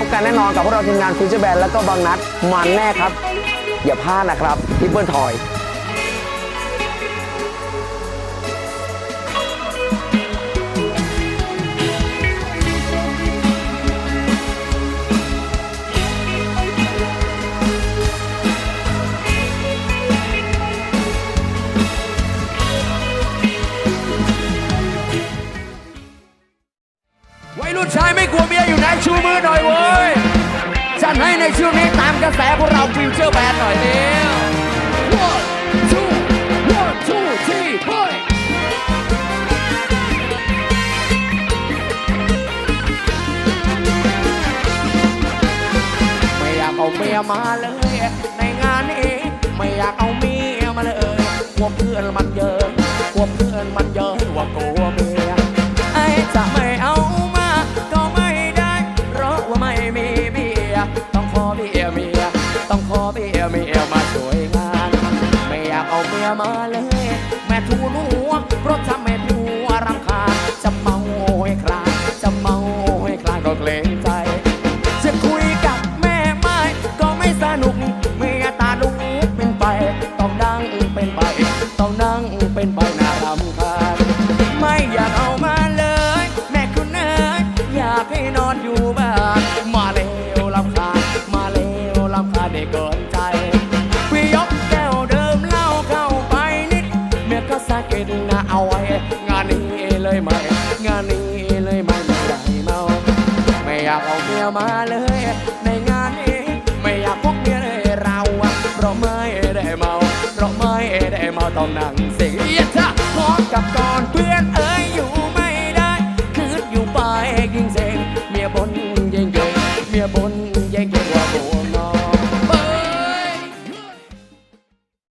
พบกันแน่นอนกับพวกเราทีมงานฟิวเจอร์แบนแล้วก็บางนัดมันแน่ครับ อย่าพลาดนะครับทิปเปิลทอย วัยรุ่นชายไม่กลัวเมียอยู่ไหนชูมือหน่อยเว้ยจัดให้ในช่วงนี้ตามกระแสพวกเราฟิวเจอร์แบนด์หน่อยเร็ว one two one two three four ไม่อยากเอาเมียมาเลย ในงานนี้ไม่อยากเอาเมียมาเลยกลัวเพื่อนมันเยอะกลัวเพื่อนมันเยอะว่ากลัว ต้องขอเมียเมียมาช่วยงาน ไม่อยากเอาเมียมาเลย แม่ทูนหัวเพราะทำให้ผัวรำคาญจะเมาให้คลายจะเมาให้คลายก็เกรงใจ จะคุยกับแม่ไม่ก็ไม่สนุกเมียตาลุกเป็นไป ต้องนั่งเป็นไป ต้องนั่งเป็นไปน่ารำคาญไม่อยากเอามาเลย แม่คุณเอ๋ยอยากให้นอนอยู่ นะเอาไว้ งานนี้เลยไหมงานนี้เลยไหมไม่ได้เมา ไม่อยากเอาเมียมาเลย ในงานนี้ไม่อยากพกเมียเลยเราเพราะไม่ได้เมา เพราะไม่ได้เมาต้องนั่งเสียท่าพร้อมกับก่อน